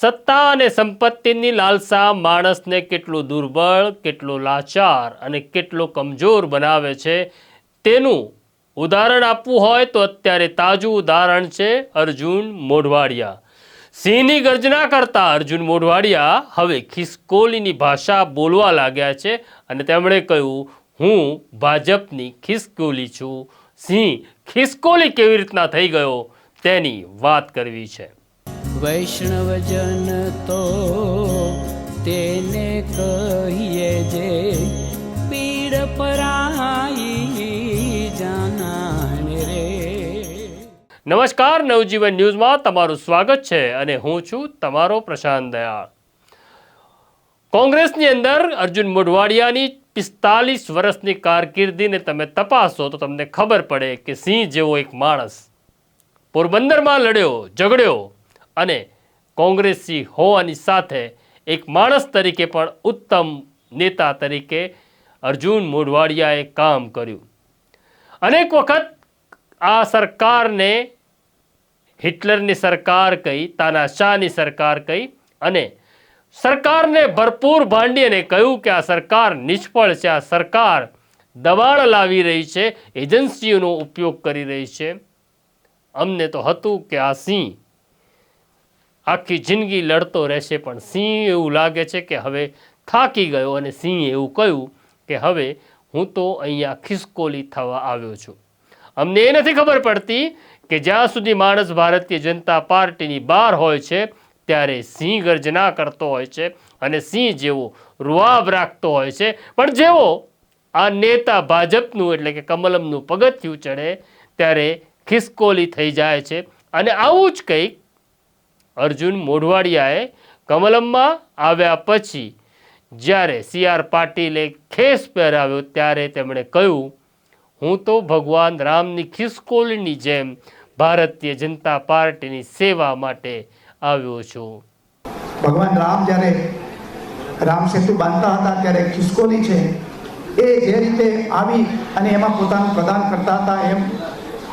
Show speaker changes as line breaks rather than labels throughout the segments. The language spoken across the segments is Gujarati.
સત્તા અને સંપત્તિની લાલસા માણસને કેટલું દુર્બળ, કેટલો લાચાર અને કેટલો કમજોર બનાવે છે તેનું ઉદાહરણ આપવું હોય તો અત્યારે તાજું ઉદાહરણ છે અર્જુન મોઢવાડિયા. સિંહની ગર્જના કરતા અર્જુન મોઢવાડિયા હવે ખિસકોલીની ભાષા બોલવા લાગ્યા છે અને તેમણે કહ્યું, હું ભાજપની ખિસકોલી છું. સિંહ ખિસકોલી કેવી રીતના થઈ ગયો? તેની વાત કરવી છે.
વૈષ્ણવજન તો તેને કહીએ જે પીડ પરાઈ જાનાને રે.
નમસ્કાર, નવજીવન ન્યૂઝમાં તમારું સ્વાગત છે અને હું છું તમારો પ્રશાંત દયાળ. કોંગ્રેસની અંદર અર્જુન મોઢવાડિયાની પિસ્તાલીસ વર્ષની કારકિર્દીને તમે તપાસો તો તમને ખબર પડે કે સિંહ જેવો એક માણસ પોરબંદરમાં લડ્યો, ઝઘડ્યો અને કોંગ્રેસી હોવાની સાથે એક માણસ તરીકે પણ ઉત્તમ નેતા તરીકે અર્જુન મોઢવાડિયાએ કામ કર્યું. અનેક વખત આ સરકારને હિટલરની સરકાર કહી, તાનાશાહની સરકાર કહી અને સરકારને ભરપૂર ભાંડી અને કહ્યું કે આ સરકાર નિષ્ફળ છે, આ સરકાર દબાણ લાવી રહી છે, એજન્સીઓનો ઉપયોગ કરી રહી છે. અમને તો હતું કે આ સિંહ આખી જિંદગી લડતો રહેશે, પણ સિંહ એવું લાગે છે કે હવે થાકી ગયો અને સિંહ એવું કહ્યું કે હવે હું તો અહીંયા ખિસકોલી થવા આવ્યો છું. અમને એ નથી ખબર પડતી કે જ્યાં સુધી માણસ ભારતીય જનતા પાર્ટીની બહાર હોય છે, ત્યારે સિંહ ગર્જના કરતો હોય છે અને સિંહ જેવો રૂઆબ રાખતો હોય છે. પણ જેવો આ નેતા ભાજપનું એટલે કે કમલમનું પગથિયું ચડે, ત્યારે ખિસકોલી થઈ જાય છે. અને આવું જ કંઈક અર્જુન મોઢવાડિયાએ કમલમમાં આવ્યા પછી જ્યારે સી આર પાટીલે ખેસ પહેરાવ્યો ત્યારે તેમણે કહ્યું, હું તો ભગવાન રામની ખિસકોલીની જેમ ભારતીય જનતા પાર્ટીની સેવા માટે આવ્યો છું.
ભગવાન રામ જ્યારે રામ સેતુ બાંધતા હતા ત્યારે ખિસકોલી છે, એ જે રીતે આવી અને એમાં પોતાનું પ્રદાન કરતા હતા એમ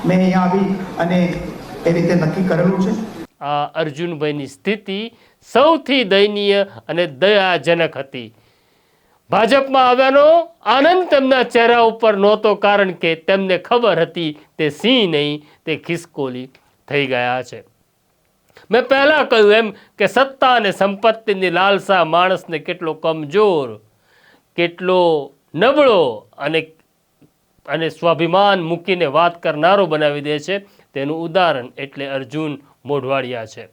મેં અહીંયા આવી અને એ રીતે નક્કી કરેલું છે.
અર્જુનભાઈની સ્થિતિ સૌથી દયનીય અને દયાજનક હતી. ભાજપમાં આવ્યાનો આનંદ તેમના ચહેરા ઉપર નહોતો કારણ કે તેમને ખબર હતી તે સિંહ નહીં, તે ખિસકોલી થઈ ગયા છે. મેં પહેલાં કહ્યું એમ કે સત્તા અને સંપત્તિની લાલસા માણસને કેટલો કમજોર, કેટલો નબળો અને અને સ્વાભિમાન મૂકીને વાત કરનારો બનાવી દે છે. તેનું ઉદાહરણ એટલે અર્જુન મોઢવાડિયા છે.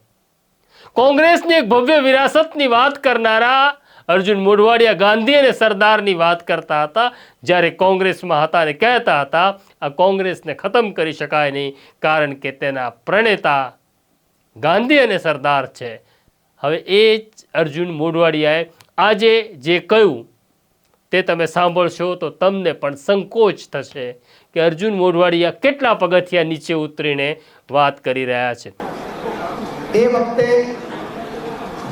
કોંગ્રેસની એક ભવ્ય વિરાસતની વાત કરનારા અર્જુન મોઢવાડિયા ગાંધી અને સરદારની વાત કરતા હતા. જ્યારે કોંગ્રેસમાં હતા અને કહેતા હતા, આ કોંગ્રેસને ખતમ કરી શકાય નહીં, કારણ કે તેના પ્રણેતા ગાંધી અને સરદાર છે. હવે એ જ અર્જુન મોઢવાડિયાએ આજે જે કહ્યું, તે તમે સાંભળશો તો તમને પણ સંકોચ થશે કે અર્જુન મોઢવાડિયા કેટલા પગથિયા નીચે ઉતરીને વાત કરી રહ્યા છે.
એ વખતે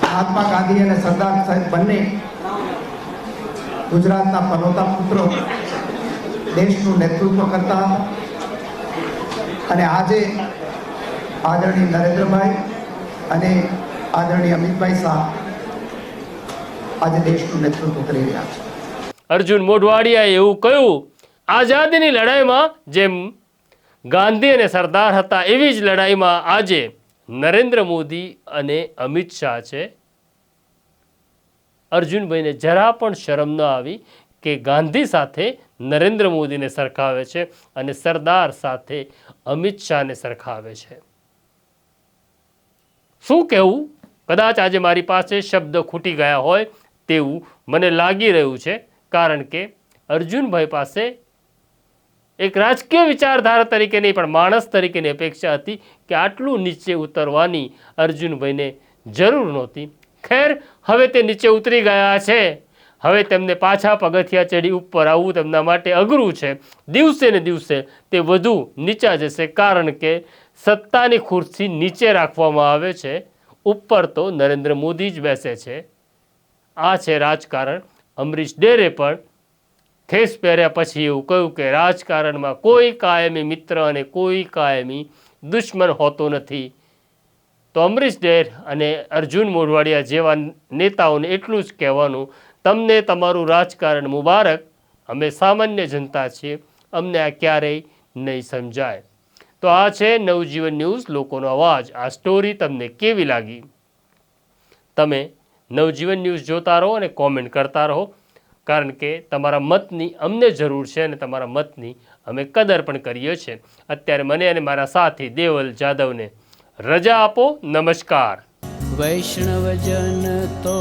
મહાત્મા ગાંધી અને સરદાર સાહેબ બંને ગુજરાતના પનોતા પુત્રો દેશનું નેતૃત્વ કરતા હતા. અને આજે આદરણીય નરેન્દ્રભાઈ અને આદરણીય અમિતભાઈ શાહ આજે દેશનું નેતૃત્વ કરી રહ્યા છે.
અર્જુન મોઢવાડિયાએ એવું કહ્યું, આઝાદીની લડાઈમાં જેમ ગાંધી અને સરદાર હતા, એવી જ લડાઈમાં આજે નરેન્દ્ર મોદી અને અમિત શાહ છે. અર્જુનભાઈને જરા પણ શરમ ન આવી કે ગાંધી સાથે નરેન્દ્ર મોદીને સરખાવે છે અને સરદાર સાથે અમિત શાહને સરખાવે છે. શું કહેવું? કદાચ આજે મારી પાસે શબ્દ ખૂટી ગયા હોય તેવું મને લાગી રહ્યું છે, કારણ કે અર્જુનભાઈ પાસે એક રાજકીય વિચારધારા તરીકે નહીં, પણ માણસ તરીકેની અપેક્ષા હતી કે આટલું નીચે ઉતરવાની અર્જુનભાઈને જરૂર નહોતી. ખેર, હવે તે નીચે ઉતરી ગયા છે. હવે તેમને પાછા પગથિયા ચડી ઉપર આવવું તેમના માટે અઘરું છે. દિવસે ને દિવસે તે વધુ નીચા જશે, કારણ કે સત્તાની ખુરશી નીચે રાખવામાં આવે છે. ઉપર તો નરેન્દ્ર મોદી જ બેસે છે. આ છે રાજકારણ. અમરીશ ડેરે પણ ખેસ પહેર્યા પછી એવું કહ્યું કે રાજકારણમાં કોઈ કાયમી મિત્ર અને કોઈ કાયમી દુશ્મન હોતો નથી. તો અમરીશ ડેર અને અર્જુન મોઢવાડિયા જેવા નેતાઓને એટલું જ કહેવાનું, તમને તમારું રાજકારણ મુબારક. અમે સામાન્ય જનતા છીએ. અમને આ ક્યારેય નહીં સમજાય. તો આ છે નવજીવન ન્યૂઝ, લોકોનો અવાજ. આ સ્ટોરી તમને કેવી લાગી? તમે નવજીવન ન્યૂઝ જોતા રહો અને કોમેન્ટ કરતા રહો. કારણ કે તમારા મતની અમને જરૂર છે અને તમારા મતની અમે કદર પણ કરીએ છીએ. અત્યારે મને અને મારા સાથી દેવલ જાદવને રજા આપો. નમસ્કાર.
વૈષ્ણવજન તો